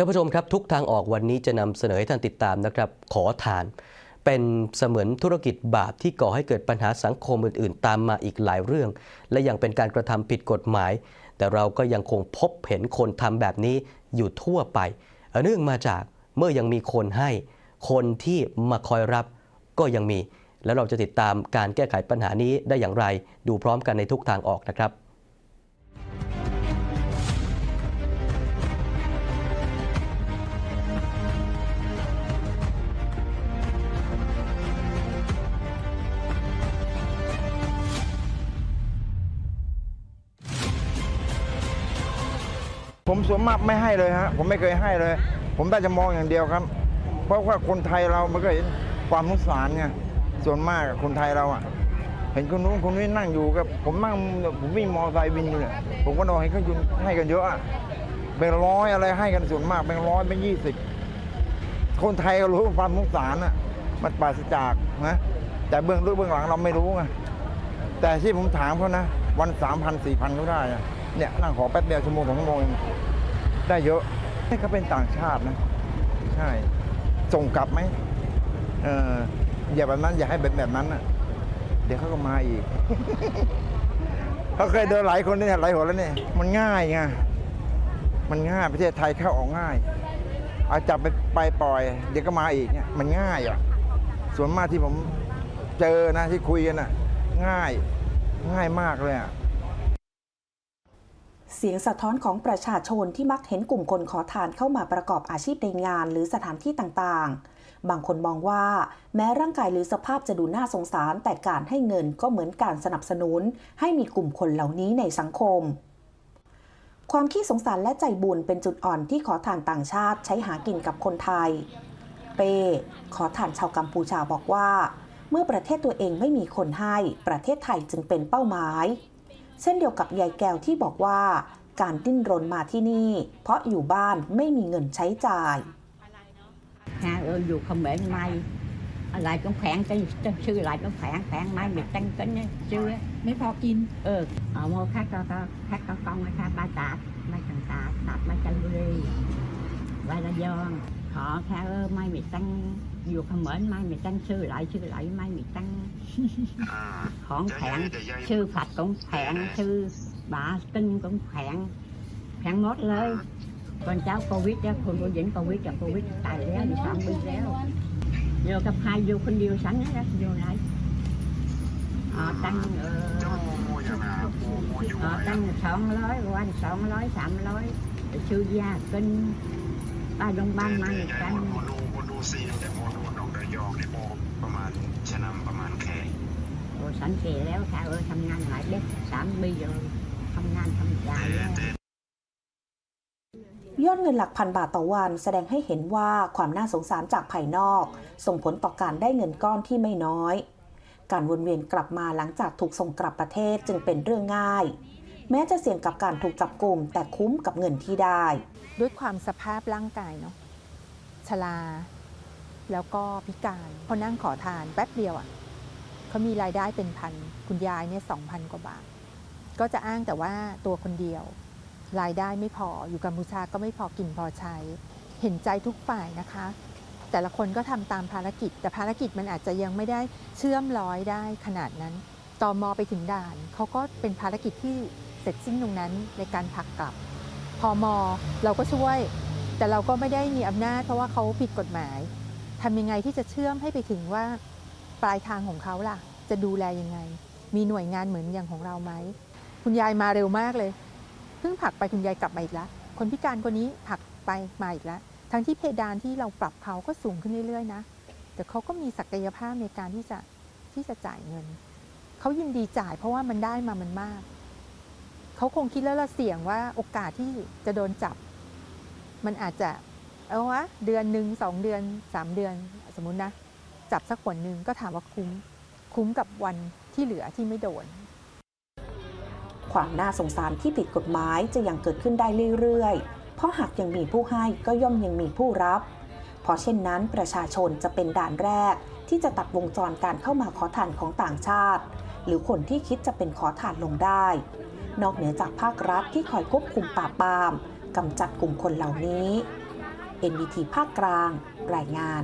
ท่านผู้ชมครับทุกทางออกวันนี้จะนำเสนอให้ท่านติดตามนะครับขอทาน เป็นเสมือนธุรกิจบาปที่ก่อให้เกิดปัญหาสังคมอื่น ๆ ตามมาอีกหลายเรื่อง และยังเป็นการกระทำผิดกฎหมาย แต่เราก็ยังคงพบเห็นคนทำแบบนี้อยู่ทั่วไปเนื่องมาจากเมื่อยังมีคนให้ คนที่มาคอยรับก็ยังมี แล้วเราจะติดตามการแก้ไขปัญหานี้ได้อย่างไร ดูพร้อมกันในทุกทางออกนะครับ ผมส่วนมากไม่ให้เลยฮะผมไม่เคยให้เลย ผมได้จะมองอย่างเดียวครับ เพราะว่าคนไทยเรามันก็เห็นความสงสารไงส่วนมากคนไทยเราอะ เห็นคนนู้นคนนี้นั่งอยู่กับผมนั่งผมวิ่งมอไซค์วินอยู่เนี่ยผมก็นอนให้เขายุนให้กันเยอะอะเป็นร้อยอะไรให้กันส่วนมากเป็นร้อยเป็นยี่สิบคนไทยก็รู้ความสงสารอะมันปราศจากนะแต่เบื้องลึกเบื้องหลังเราไม่รู้ไงแต่ที่ผมถามเขานะ วันสามพันสี่พันเขาได้อะ เนี่ยนั่งขอแป๊บเดียวชั่วโมงสองชั่วโมงได้เยอะนี่เขาเป็นต่างชาตินะ ใช่ ส่งกลับไหมเอออย่าแบบนั้นอย่าให้เป็นแบบนั้นอะเดี๋ยวเขาก็มาอีกเขาเคยเดินหลายคนนี่หลายหัวแล้วเนี่ยมันง่ายไงมันง่ายประเทศไทยเข้าออกง่าย เอาจับไปไปปล่อย เดี๋ยวก็มาอีกเนี่ยมันง่ายอะ ส่วนมากที่ผมเจอนะที่คุยกันอะ ง่ายง่ายมากเลยอะ เสียงสะท้อนของประชาชนที่มักเห็นกลุ่มคนขอทานเข้ามาประกอบอาชีพในงานหรือสถานที่ต่างๆ บางคนมองว่า แม้ร่างกายหรือสภาพจะดูน่าสงสาร แต่การให้เงินก็เหมือนการสนับสนุน ให้มีกลุ่มคนเหล่านี้ในสังคม ความขี้สงสารและใจบุญเป็นจุดอ่อนที่ขอทานต่างชาติใช้หากินกับคนไทย เป้ ขอทานชาวกัมพูชาบอกว่า เมื่อประเทศตัวเองไม่มีคนให้ ประเทศไทยจึงเป็นเป้าหมาย เช่นเดียวกับยายแก้วที่บอกว่า การดิ้นรนมาที่นี่ เพราะอยู่บ้านไม่มีเงินใช้จ่าย Hà ơi dù không bể may lại cũng khỏe cái chân sư lại cũng khỏe khỏe may bị tăng kính á, sư á ไม่พอกิน ừ ở mua khác có có khác có con hay khác ba tạp mấy thằng tạp tạp mấy chân đi vậy là do họ khác ơi may bị tăng dù không bể may bị tăng sư lại sư lại may bị tăng อ่า khỏn เดี๋ยว khỏe เ ดี๋ยวยาย sư phật cũng khỏe sư bà kinh cũng khỏe khỏe ngót lên con cháu covid đó con có dính covid là covid tài léo đi xong đi léo vô cấp hai vô con điêu sẵn đó vô lại họ tăng เจ้า ờ, โมยังไงครับโมโมอยู่ họ ไหน tăng sọn lối quan sọn lối sạm lối sư gia kinh ba đông แต่ ban แต่ mai ยา ย tăng โมดูโมดูซีนแต่โมดูหนองระยองเนี่ยโมประมาณชะนำประมาณแค่ rồi sẵn kề léo sao ơi thăm ngang lại biết sẵn bây giờ thăm ngang thăm แต่ dài đó แต่ยอดเงินหลักพันบาทต่อวันแสดงให้เห็นว่าความน่าสงสารจากภายนอก ส่งผลต่อการได้เงินก้อนที่ไม่น้อย การวนเวียนกลับมาหลังจากถูกส่งกลับประเทศจึงเป็นเรื่องง่าย แม้จะเสี่ยงกับการถูกจับกลุ่มแต่คุ้มกับเงินที่ได้ ด้วยความสภาพร่างกายเนาะชรา แล้วก็พิการพอนั่งขอทานแป๊บเดียวอะ่ะเขามีรายได้เป็นพันคุณยายเนี่ยสองพันกว่าบาท ก็จะอ้างแต่ว่าตัวคนเดียว รายได้ไม่พออยู่กัมพูชาก็ไม่พอกินพอใช้ เห็นใจทุกฝ่ายนะคะ แต่ละคนก็ทำตามภารกิจ แต่ภารกิจมันอาจจะยังไม่ได้เชื่อมร้อยได้ขนาดนั้นตอมอไปถึงด่านเขาก็เป็นภารกิจที่เสร็จสิ้นตรงนั้นในการผลักกลับพอมอเราก็ช่วย แต่เราก็ไม่ได้มีอำนาจเพราะว่าเขาผิดกฎหมาย ทำยังไงที่จะเชื่อมให้ไปถึงว่าปลายทางของเขาล่ะ จะดูแลยังไง มีหน่วยงานเหมือนอย่างของเราไหม คุณยายมาเร็วมากเลย เพิ่งผักไปคุณยายกลับมาอีกแล้ว คนพิการคนนี้ผักไปมาอีกแล้ว ทั้งที่เพดานที่เราปรับเขาก็สูงขึ้นเรื่อยๆนะ แต่เขาก็มีศักยภาพในการที่จะที่จะจ่ายเงิน เขายินดีจ่ายเพราะว่ามันได้มามันมาก เขาคงคิดแล้วละเสี่ยงว่าโอกาสที่จะโดนจับ มันอาจจะ เอาวะเดือนหนึ่งสองเดือนสามเดือนสมมุตินะ จับสักคนหนึ่งก็ถามว่าคุ้ม คุ้มกับวันที่เหลือที่ไม่โดน ความน่าสงสารที่ผิดกฎหมายจะยังเกิดขึ้นได้เรื่อยๆ เพราะหากยังมีผู้ให้ก็ย่อมยังมีผู้รับ เพราะเช่นนั้นประชาชนจะเป็นด่านแรก ที่จะตัดวงจรการเข้ามาขอทานของต่างชาติ หรือคนที่คิดจะเป็นขอทานลงได้ นอกเหนือจากภาครัฐที่คอยควบคุมปราบปรามกำจัดกลุ่มคนเหล่านี้ NBT ภาคกลาง รายงาน